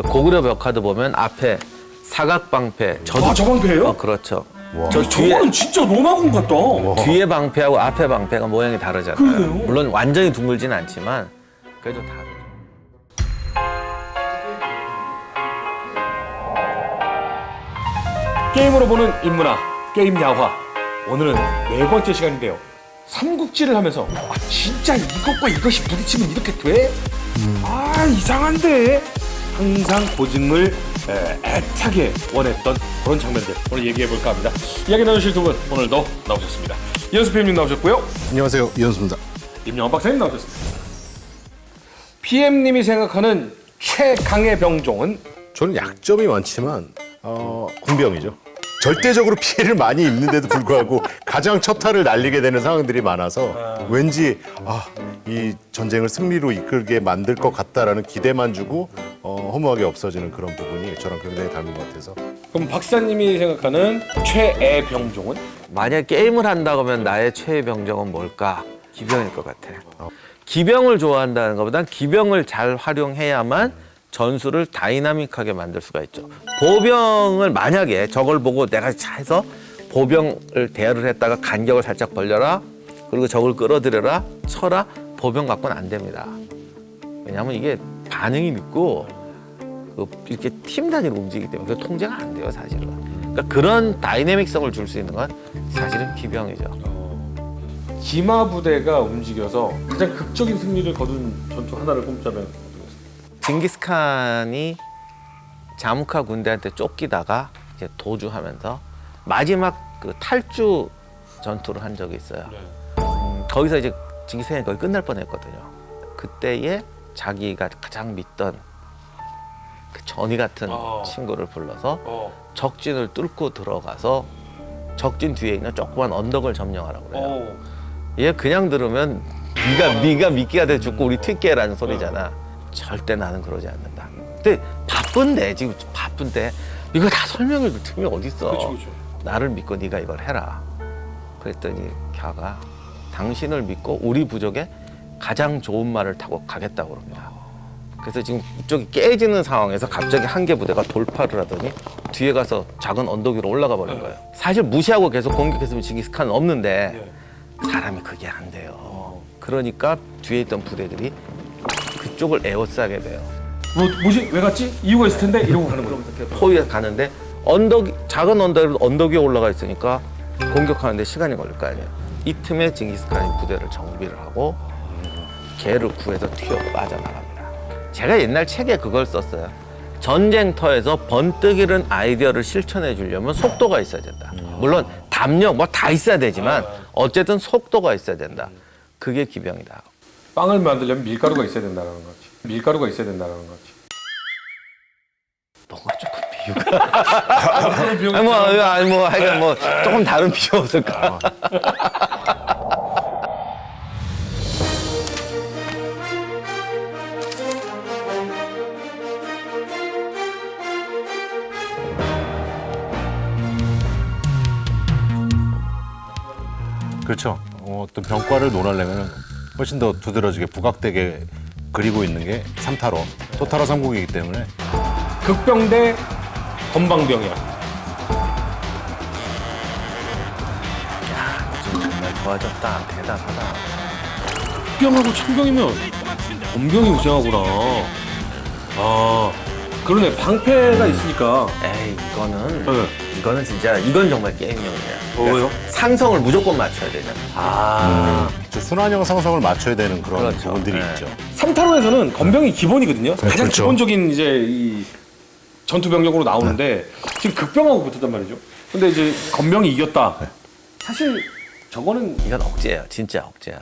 고구려 벽화도 보면 앞에 사각방패 저도 아, 저 방패예요? 어, 그렇죠. 저저 뒤에 저거는 진짜 로마군 같다. 뒤에 방패하고 앞에 방패가 모양이 다르잖아요. 그러게요. 물론 완전히 둥글진 않지만 그래도 다르죠. 게임으로 보는 인문학 게임 야화 오늘은 네 번째 시간인데요. 삼국지를 하면서 아 진짜 이것과 이것이 부딪히면 이렇게 돼? 아 이상한데 항상 고증을 에, 애타게 원했던 그런 장면들 오늘 얘기해 볼까 합니다. 이야기 나누실 두 분 오늘도 나오셨습니다. 이현수 PM님 나오셨고요. 안녕하세요 이현수입니다. 임영환 박사님 나오셨습니다. PM님이 생각하는 최강의 병종은 저는 약점이 많지만 어, 군병이죠. 절대적으로 피해를 많이 입는데도 불구하고 가장 첫 타를 날리게 되는 상황들이 많아서 왠지 아, 이 전쟁을 승리로 이끌게 만들 것 같다라는 기대만 주고 어, 허무하게 없어지는 그런 부분이 저랑 굉장히 닮은 것 같아서 그럼 박사님이 생각하는 최애 병종은 만약 게임을 한다고 하면 나의 최애 병정은 뭘까? 기병일 것 같아. 기병을 좋아한다는 것보단 기병을 잘 활용해야만 전술을 다이나믹하게 만들 수가 있죠. 보병을 만약에 저걸 보고 내가 해서 보병을 대여를 했다가 간격을 살짝 벌려라. 그리고 적을 끌어들여라. 쳐라. 보병 갖고는 안 됩니다. 왜냐하면 이게 반응이 늦고 그 이렇게 팀 단위로 움직이기 때문에 그 통제가 안 돼요 사실은. 그러니까 그런 다이내믹성을 줄 수 있는 건 사실은 기병이죠. 기마 부대가 움직여서 가장 극적인 승리를 거둔 전투 하나를 꼽자면 징기스칸이 자무카 군대한테 쫓기다가 이제 도주하면서 마지막 그 탈주 전투를 한 적이 있어요. 음, 거기서 이제 징기스칸이 거의 끝날 뻔했거든요. 그때에 자기가 가장 믿던 그 전이 같은 어. 친구를 불러서 어. 적진을 뚫고 들어가서 적진 뒤에 있는 조그만 언덕을 점령하라고 그래요. 어. 얘 그냥 들으면 네가 네가 미끼가 돼 죽고 우리 튀게라는 소리잖아. 절대 나는 그러지 않는다. 근데 바쁜데 지금 바쁜데 이거 다 설명을 그 틈이 어디 있어? 나를 믿고 네가 이걸 해라. 그랬더니 걔가 당신을 믿고 우리 부족에 가장 좋은 말을 타고 가겠다고 그럽니다. 그래서 지금 이쪽이 깨지는 상황에서 갑자기 한 개 부대가 돌파를 하더니 뒤에 가서 작은 언덕 위로 올라가 버린 거예요. 사실 무시하고 계속 공격했으면 징기스칸은 없는데 사람이 그게 안 돼요. 그러니까 뒤에 있던 부대들이 그쪽을 에워싸게 돼요. 뭐 뭐지 왜 갔지 이유가 있을 텐데 이러고 가는 거죠. 포위에 가는데 언덕 작은 언덕 언덕 위에 올라가 있으니까 공격하는데 시간이 걸릴 거 아니에요. 이 틈에 징기스칸이 부대를 정비를 하고 개를 구해서 튀어 빠져나갑니다. 제가 옛날 책에 그걸 썼어요. 전쟁터에서 번뜩이는 아이디어를 실천해 주려면 속도가 있어야 된다. 물론 담력 뭐 다 있어야 되지만 어쨌든 속도가 있어야 된다. 그게 기병이다. 빵을 만들려면 밀가루가 있어야 된다는 거지. 밀가루가 있어야 된다는 거지. 뭔가 조금 비유가 아니 뭐 아니 뭐 하여간 뭐 조금 다른 비유 없을까? 그렇죠. 어, 어떤 병과를 논하려면 훨씬 더 두드러지게 부각되게 그리고 있는 게 삼타로 토타로 삼국이기 때문에 극병 대 건방병이야. 요즘 정말 좋아졌다. 대단하다. 극병하고 천병이면 건병이 우승하구나. 아 그러네 방패가 있으니까. 에이 이거는 네. 이거는 진짜 이건 정말 게임용이야. 뭐예요? 상성을 무조건 맞춰야 되잖아. 아 저 순환형 상성을 맞춰야 되는 그런 그렇죠. 부분들이 네. 있죠. 삼타로에서는 건병이 기본이거든요. 가장 그렇죠. 기본적인 이제 이 전투 병력으로 나오는데 지금 극병하고 붙었단 말이죠. 근데 이제 건병이 이겼다. 사실 저거는 이건 억제예요. 진짜 억제야.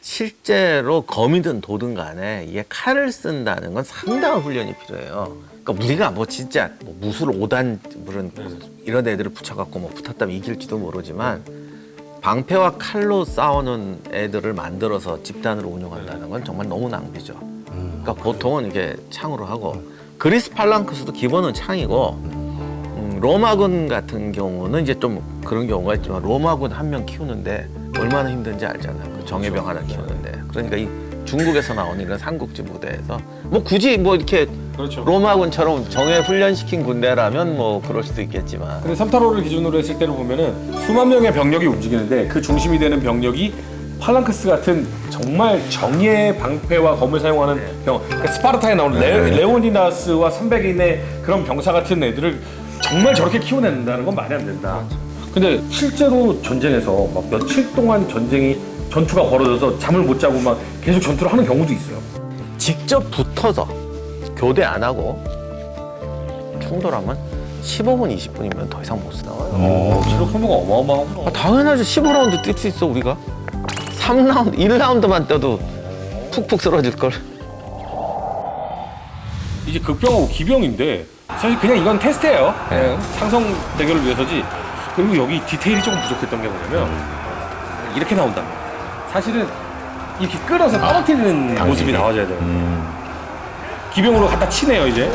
실제로 검이든 도든 간에 이게 칼을 쓴다는 건 상당한 훈련이 필요해요. 그러니까 우리가 뭐 진짜 뭐 무술 오단 물은 이런 애들을 붙여갖고 뭐 붙었다면 이길지도 모르지만 방패와 칼로 싸우는 애들을 만들어서 집단으로 운영한다는 건 정말 너무 낭비죠. 그러니까 보통은 이게 창으로 하고 그리스 팔랑크스도 기본은 창이고 음, 로마군 같은 경우는 이제 좀 그런 경우가 있지만 로마군 한 명 키우는데 얼마나 힘든지 알잖아요. 그 정예병 하나 키우는데. 그러니까 이 중국에서 나온 이런 삼국지 무대에서 뭐 굳이 뭐 이렇게 그렇죠. 로마군처럼 정예 훈련시킨 군대라면 뭐 그럴 수도 있겠지만 근데 삼타로를 기준으로 했을 때를 보면은 수만 명의 병력이 움직이는데 그 중심이 되는 병력이 팔랑크스 같은 정말 정예 방패와 검을 사용하는 병, 그러니까 스파르타에 나오는 레, 레오니다스와 300인의 그런 병사 같은 애들을 정말 저렇게 키워낸다는 건 말이 안 된다. 근데 실제로 전쟁에서 막 며칠 동안 전쟁이 전투가 벌어져서 잠을 못 자고 막 계속 전투를 하는 경우도 있어요. 직접 붙어서 교대 안 하고 충돌하면 15분 20분이면 더 이상 못 나와요. 어, 체력 소모가 어마어마하구나. 아, 당연하지 15라운드 뛸 수 있어 우리가 3라운드 1라운드만 떠도 푹푹 쓰러질 걸 이제 극병하고 기병인데 사실 그냥 이건 테스트예요. 그냥 상성 대결을 위해서지. 그리고 여기 디테일이 조금 부족했던 게 뭐냐면 이렇게 나온다면 사실은 이렇게 끌어서 떨어뜨리는 모습이 나와줘야 돼요. 기병으로 갖다 치네요 이제.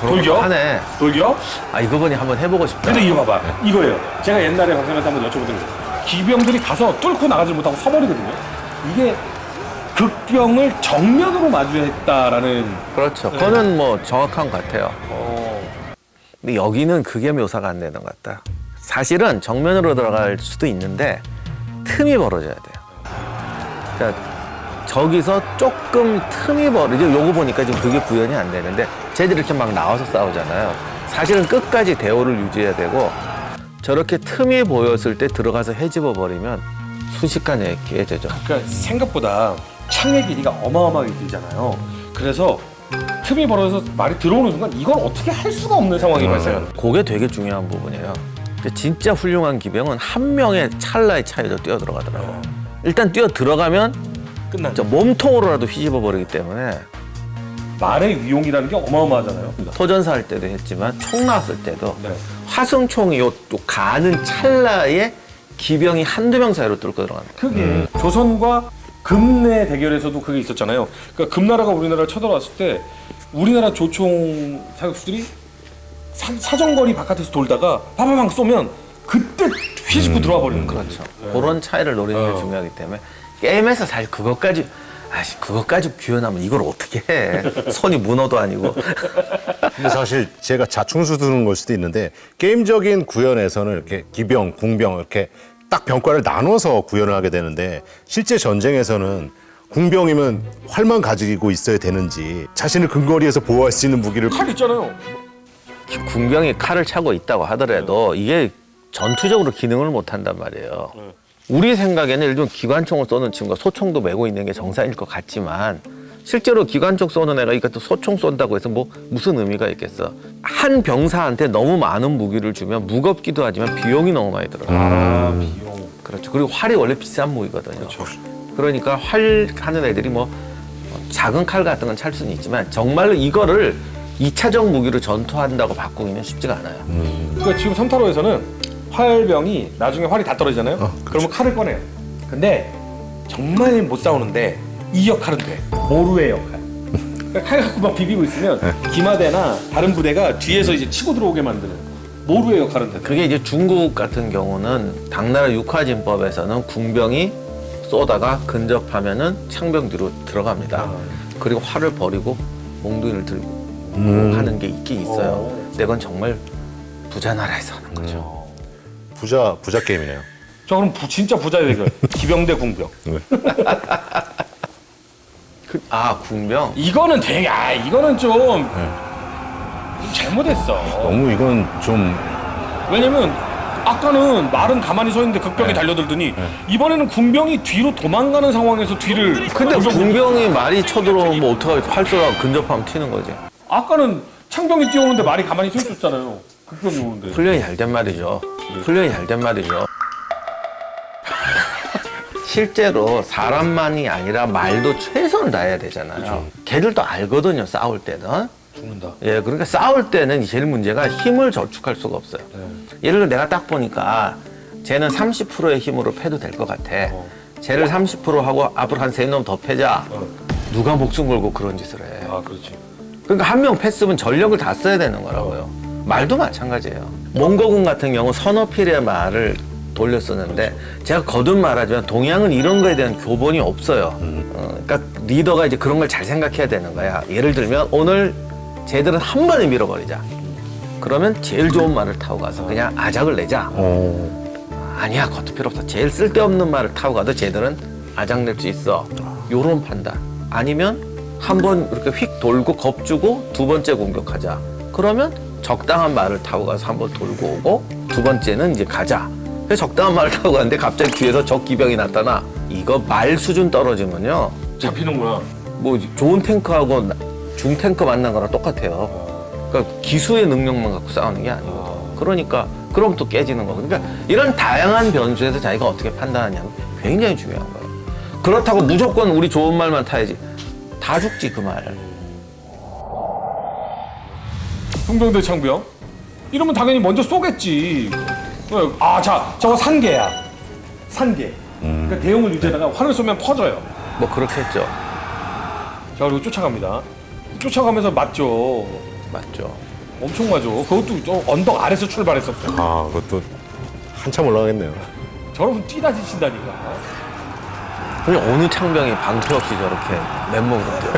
돌격. 하네 돌격. 아 이거 보니 한번 해보고 싶다 근데 이거 봐봐. 이거예요. 제가 옛날에 박사님한테 한번 여쭤보던 거. 기병들이 가서 뚫고 나가지 못하고 서버리거든요. 이게 극병을 정면으로 마주했다라는 그렇죠 그거는 뭐 정확한 것 같아요 근데 여기는 그게 묘사가 안 되는 것 같다 사실은 정면으로 들어갈 수도 있는데 틈이 벌어져야 돼요 그러니까 저기서 조금 틈이 벌어져 요거 보니까 지금 그게 구현이 안 되는데 쟤들이 이렇게 막 나와서 싸우잖아요 사실은 끝까지 대오를 유지해야 되고 저렇게 틈이 보였을 때 들어가서 헤집어 버리면 순식간에 깨져죠 그러니까 생각보다 창의 길이가 어마어마하게 길잖아요. 그래서 틈이 벌어져서 말이 들어오는 순간 이걸 어떻게 할 수가 없는 상황이 발생하는 거예요. 그게 되게 중요한 부분이에요. 근데 진짜 훌륭한 기병은 한 명의 찰나의 차이로 뛰어 들어가더라고. 일단 뛰어 들어가면 끝난 저 몸통으로라도 휘집어 버리기 때문에 말의 위용이라는 게 어마어마하잖아요. 토전사 할 때도 했지만 총 나왔을 때도 네. 화승총이 요, 요 가는 찰나에 기병이 한두 명 사이로 뚫고 들어갑니다. 그게 조선과 금내 대결에서도 그게 있었잖아요. 그러니까 금나라가 우리나라를 쳐들어왔을 때 우리나라 조총 사격수들이 사, 사정거리 바깥에서 돌다가 파파방 쏘면 그때 휘집고 들어와 버리는 거예요. 그렇죠. 그런 차이를 노리는 게 어. 중요하기 때문에 게임에서 사실 그것까지 아씨 그것까지 구현하면 이걸 어떻게 해? 손이 문어도 아니고. 근데 사실 제가 자충수 두는 걸 수도 있는데 게임적인 구현에서는 이렇게 기병, 궁병 이렇게 딱 병과를 나눠서 구현을 하게 되는데 실제 전쟁에서는 궁병이면 활만 가지고 있어야 되는지 자신을 근거리에서 보호할 수 있는 무기를 칼 있잖아요. 군병이 칼을 차고 있다고 하더라도 이게 전투적으로 기능을 못 한단 말이에요. 우리 생각에는 예를 들면 기관총을 쏘는 친구가 소총도 메고 있는 게 정상일 것 같지만 실제로 기관총 쏘는 애가 이것도 소총 쏜다고 해서 뭐 무슨 의미가 있겠어. 한 병사한테 너무 많은 무기를 주면 무겁기도 하지만 비용이 너무 많이 들어요. 아 비용. 그렇죠. 그리고 활이 원래 비싼 무기거든요. 그러니까 활 하는 애들이 뭐 작은 칼 같은 건 찰 수는 있지만 정말로 이거를 이차적 무기로 전투한다고 바꾸기는 쉽지가 않아요. 그러니까 지금 삼타로에서는 활병이 나중에 활이 다 떨어지잖아요. 그러면 칼을 꺼내요. 근데 정말 못 싸우는데 이 역할은 돼. 모루의 역할. 그러니까 칼 갖고 막 비비고 있으면 기마대나 다른 부대가 뒤에서 이제 치고 들어오게 만드는 모루의 역할은 돼. 그게 이제 중국 같은 경우는 당나라 육화진법에서는 궁병이 쏘다가 근접하면은 창병 뒤로 들어갑니다. 그리고 활을 버리고 몽둥이를 들고 하는 게 있긴 있어요. 근데 그건 정말 부자 나라에서 하는 거죠. 부자 부자 게임이네요. 자 그럼 부- 진짜 부자 대결. 기병 대 궁병. 그- 아 궁병. 이거는 되게 아 이거는 좀, 좀 잘못했어. 너무 이건 좀 왜냐면 아까는 말은 가만히 서 있는데 극병이 달려들더니 이번에는 군병이 뒤로 도망가는 상황에서 뒤를 근데 군병- 궁병이 말이 쳐들어오면 뭐 어떡하겠어. 활 쏘다가 근접하면 튀는 거지. 아까는 창병이 뛰어오는데 말이 가만히 서 있었잖아요. 극병이 오는데. 훈련이 잘 된 말이죠. 훈련이 잘 된 말이죠. 실제로 사람만이 아니라 말도 최선을 다해야 되잖아요. 걔들도 알거든요, 싸울 때는. 죽는다. 예, 그러니까 싸울 때는 제일 문제가 힘을 저축할 수가 없어요. 예를 들어 내가 딱 보니까 쟤는 30%의 힘으로 패도 될 것 같아. 쟤를 30% 하고 앞으로 한 세 놈 더 패자. 누가 목숨 걸고 그런 짓을 해. 아 그렇지. 그러니까 한 명 패스면 전력을 다 써야 되는 거라고요. 말도 마찬가지예요. 몽고군 같은 경우 서너 필의 말을 돌려 쓰는데 제가 거듭 말하지만 동양은 이런 거에 대한 교본이 없어요. 어, 그러니까 리더가 이제 그런 걸 잘 생각해야 되는 거야. 예를 들면 오늘 쟤들은 한 번에 밀어버리자. 그러면 제일 좋은 말을 타고 가서 그냥 아작을 내자. 아니야, 그것도 필요 없어. 제일 쓸데없는 말을 타고 가도 쟤들은 아작 낼 수 있어. 요런 판단. 아니면 한번 이렇게 휙 돌고 겁주고 두 번째 공격하자. 그러면 적당한 말을 타고 가서 한번 돌고 오고 두 번째는 이제 가자. 그래서 적당한 말을 타고 가는데 갑자기 뒤에서 적 기병이 나타나. 이거 말 수준 떨어지면요. 잡히는구나. 뭐 좋은 탱크하고 나- 중 탱크 만난 거랑 똑같아요. 그러니까 기수의 능력만 갖고 싸우는 게 아니거든. 그러니까 그럼 또 깨지는 거. 그러니까 이런 다양한 변수에서 자기가 어떻게 판단하냐는 굉장히 중요한 거예요. 그렇다고 무조건 우리 좋은 말만 타야지. 다 죽지 그 말. 흥병대 창병. 이러면 당연히 먼저 쏘겠지. 어, 아, 자, 저거 산개야. 산개. 그러니까 대용을 유지하다가 활을 쏘면 퍼져요. 뭐 그렇겠죠. 자, 그리고 쫓아갑니다. 쫓아가면서 맞죠. 맞죠. 엄청 맞죠. 그것도 저 언덕 아래서 출발했었고. 아, 그것도 한참 올라가겠네요. 저러면 뛰다 지친다니까. 근데 어느 창병이 방패 없이 저렇게 맨몸으로 뛰어.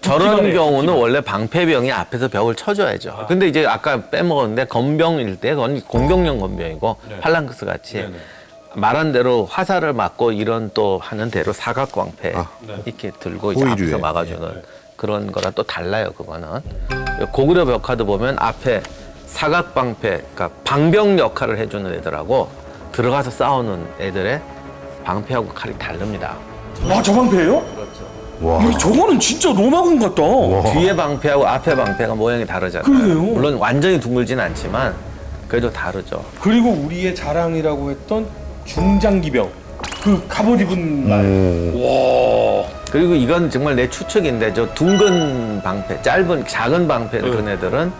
저런. 경우는 원래 방패병이 앞에서 벽을 쳐줘야죠. 근데 이제 아까 빼먹었는데 건병일 때 그건 공격용 건병이고 네. 팔랑크스 같이 네 네. 말한 대로 화살을 맞고 이런 또 하는 대로 사각광패 아. 네. 이렇게 들고 이제 호위류에. 앞에서 막아주는 그런 거랑 또 달라요 그거는 고구려 벽화도 보면 앞에 사각 방패 그러니까 방병 역할을 해주는 애들하고 들어가서 싸우는 애들의 방패하고 칼이 다릅니다. 와, 저 방패예요? 와. 야, 저거는 진짜 로마군 같다. 뒤에 방패하고 앞에 방패가 모양이 다르잖아요. 그러게요. 물론 완전히 둥글진 않지만 그래도 다르죠. 그리고 우리의 자랑이라고 했던 중장기병. 그 갑옷 입은 말. 와. 그리고 이건 정말 내 추측인데 저 둥근 방패, 짧은 작은 방패를 든 애들은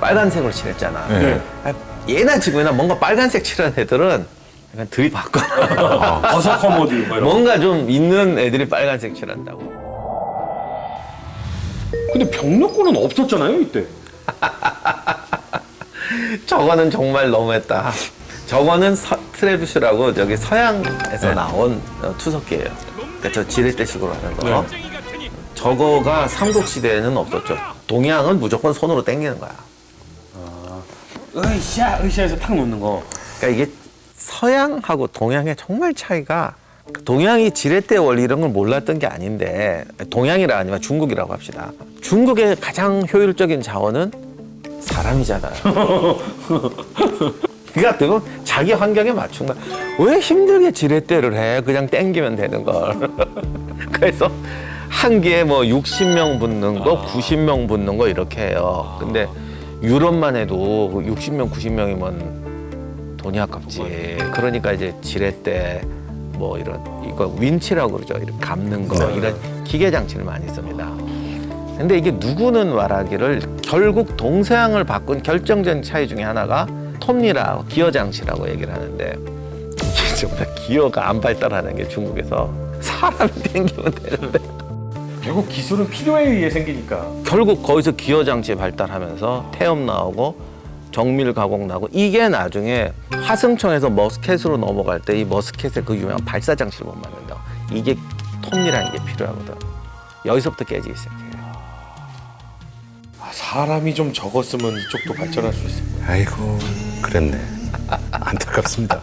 빨간색으로 칠했잖아. 네. 아, 예나 지금이나 뭔가 빨간색 칠한 애들은 약간 들이 바꿔. 버섯 커머드. 뭐 이런. 뭔가 좀 있는 애들이 빨간색 칠한다고. 근데 병력군은 없었잖아요, 이때. 저거는 정말 너무했다. 저거는 서, 트레비슈라고 저기 서양에서 나온 어, 투석기예요. 그러니까 저 지렛대식으로 하는 거. 저거가 삼국시대에는 없었죠. 동양은 무조건 손으로 당기는 거야. 으쌰, 으쌰해서 탁 놓는 거. 그러니까 이게 서양하고 동양의 정말 차이가 동양이 지렛대 원리 이런 걸 몰랐던 게 아닌데 동양이라 아니면 중국이라고 합시다. 중국의 가장 효율적인 자원은 사람이잖아요. 그러니까 그건 자기 환경에 맞춘 거야. 왜 힘들게 지렛대를 해? 그냥 땡기면 되는 걸. 그래서 한 개에 뭐 60명 붙는 거, 90명 붙는 거 이렇게 해요. 근데 유럽만 해도 60명, 90명이면 돈이 아깝지. 그러니까 이제 지렛대 뭐 이런 이거 윈치라고 그러죠. 이렇게 감는 거 이런 기계 장치를 많이 씁니다. 근데 이게 누구는 말하기를 결국 동서양을 바꾼 결정적인 차이 중에 하나가 톱니라 기어 장치라고 얘기를 하는데 이게 정말 기어가 안 발달하는 게 중국에서 사람이 땡기면 되는데 결국 기술은 필요에 의해 생기니까. 결국 거기서 기어 장치 발달하면서 태엽 나오고 정밀 가공 나고 이게 나중에 화승청에서 머스켓으로 넘어갈 때 이 머스켓의 그 유명한 발사 장치를 못 만든다. 이게 톱니라는 게 필요하거든. 여기서부터 깨지기 시작해. 아, 사람이 좀 적었으면 이쪽도 발전할 수 있을 거예요. 아이고, 그랬네. 안타깝습니다.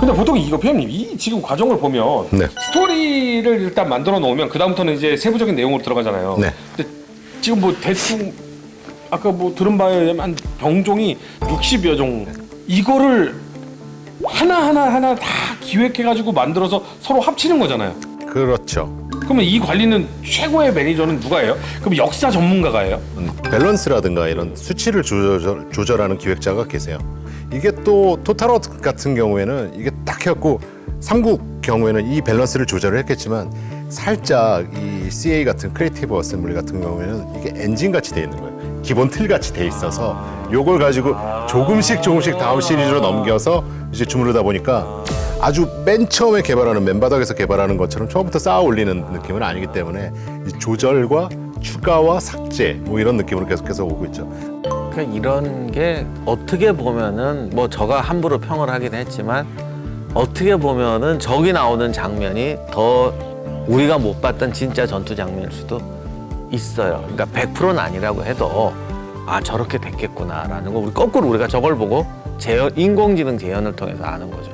근데 보통 이거 표현님 이 지금 과정을 보면 네. 스토리를 일단 만들어 놓으면 그 다음부터는 이제 세부적인 내용으로 들어가잖아요. 네. 근데 지금 뭐 대충 아까 뭐 들은 바에 의하면 병종이 60여 종 이거를 하나 하나 하나 다 기획해가지고 만들어서 서로 합치는 거잖아요. 그렇죠. 그러면 이 관리는 최고의 매니저는 누가예요? 그럼 역사 전문가가예요? 음, 밸런스라든가 이런 수치를 조절, 조절하는 기획자가 계세요. 이게 또 토탈워트 같은 경우에는 이게 딱 해갖고 삼국 경우에는 이 밸런스를 조절을 했겠지만 살짝 이 CA 같은 크리에이티브 어셈블리 같은 경우에는 이게 엔진 같이 돼 있는 거예요. 기본 틀 같이 돼 있어서 요걸 가지고 조금씩 조금씩 다음 시리즈로 넘겨서 이제 주무르다 보니까 아주 맨 처음에 개발하는 맨바닥에서 개발하는 것처럼 처음부터 쌓아 올리는 느낌은 아니기 때문에 이 조절과 추가와 삭제 뭐 이런 느낌으로 계속해서 오고 있죠. 그러니까 이런 게 어떻게 보면은 뭐 저가 함부로 평을 하긴 했지만 어떻게 보면은 저기 나오는 장면이 더 우리가 못 봤던 진짜 전투 장면일 수도 있어요. 그러니까 100%는 아니라고 해도 아 저렇게 됐겠구나라는 거 우리 거꾸로 우리가 저걸 보고 재현, 인공지능 재현을 통해서 아는 거죠.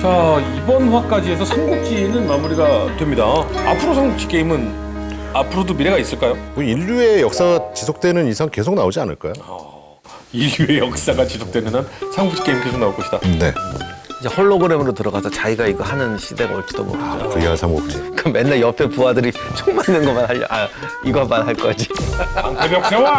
자 이번 화까지 해서 삼국지는 마무리가 됩니다. 앞으로 삼국지 게임은 앞으로도 미래가 있을까요? 뭐 인류의 역사가 지속되는 이상 계속 나오지 않을까요? 인류의 역사가 지속되는 한 삼국지 게임 계속 나올 것이다. 네. 이제 홀로그램으로 들어가서 자기가 이거 하는 시대가 올지도 모르죠. VR 삼국지. 그 맨날 옆에 부하들이 총 맞는 것만 하려 아 이것만 할 거지. 방패벽 세워!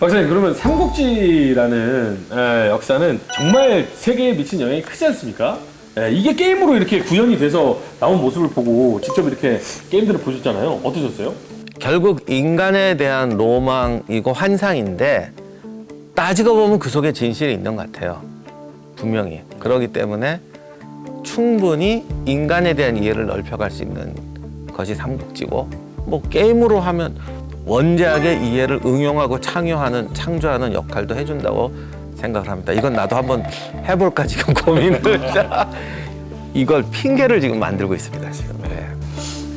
박사님 그러면 삼국지라는 에, 역사는 정말 세계에 미친 영향이 크지 않습니까? 에, 이게 게임으로 이렇게 구현이 돼서 나온 모습을 보고 직접 이렇게 게임들을 보셨잖아요. 어떠셨어요? 결국 인간에 대한 로망이고 환상인데 따지고 보면 그 속에 진실이 있는 것 같아요. 분명히. 그렇기 때문에 충분히 인간에 대한 이해를 넓혀갈 수 있는 것이 삼국지고 뭐 게임으로 하면 원작의 이해를 응용하고 창요하는 창조하는 역할도 해준다고 생각을 합니다. 이건 나도 한번 해볼까 지금 고민을 이걸 핑계를 지금 만들고 있습니다 지금. 네.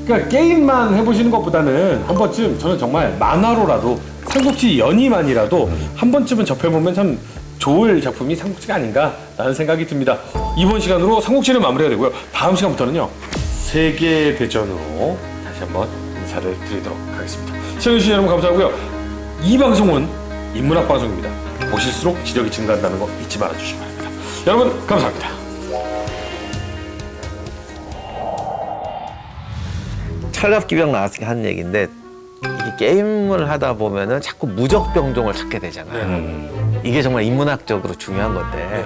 그러니까 게임만 해보시는 것보다는 한 번쯤 저는 정말 만화로라도 삼국지 연희만이라도 한 번쯤은 접해보면 참 좋을 작품이 삼국지가 아닌가라는 생각이 듭니다. 이번 시간으로 삼국지는 마무리가 되고요. 다음 시간부터는요 세계 대전으로 다시 한번 인사를 드리도록 하겠습니다. 시청해주신 여러분 감사하고요. 이 방송은 인문학 방송입니다. 보실수록 지력이 증가한다는 거 잊지 말아주시기 바랍니다. 여러분 감사합니다. 철갑기병 나왔을 때 하는 얘기인데 이게 게임을 하다 보면은 자꾸 무적 병종을 찾게 되잖아요. 이게 정말 인문학적으로 중요한 건데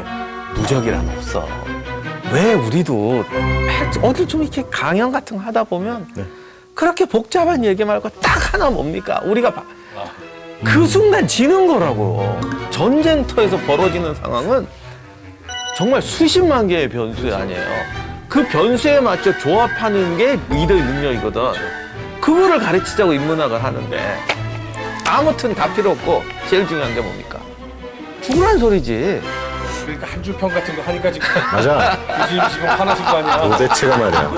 무적이란 없어. 왜 우리도 어딜 좀 이렇게 강연 같은 거 하다 보면 그렇게 복잡한 얘기 말고 딱 하나 뭡니까? 우리가 봐- 그 순간 지는 거라고. 전쟁터에서 벌어지는 상황은 정말 수십만 개의 변수 아니에요. 그 변수에 맞춰 조합하는 게 리더의 능력이거든. 그거를 가르치자고 인문학을 하는데 아무튼 다 필요 없고 제일 중요한 게 뭡니까? 죽으란 소리지. 그러니까 한 줄 평 같은 거 하니까 지금 맞아. 교수님 지금 화나신 거 아니야? 도대체가 말이야.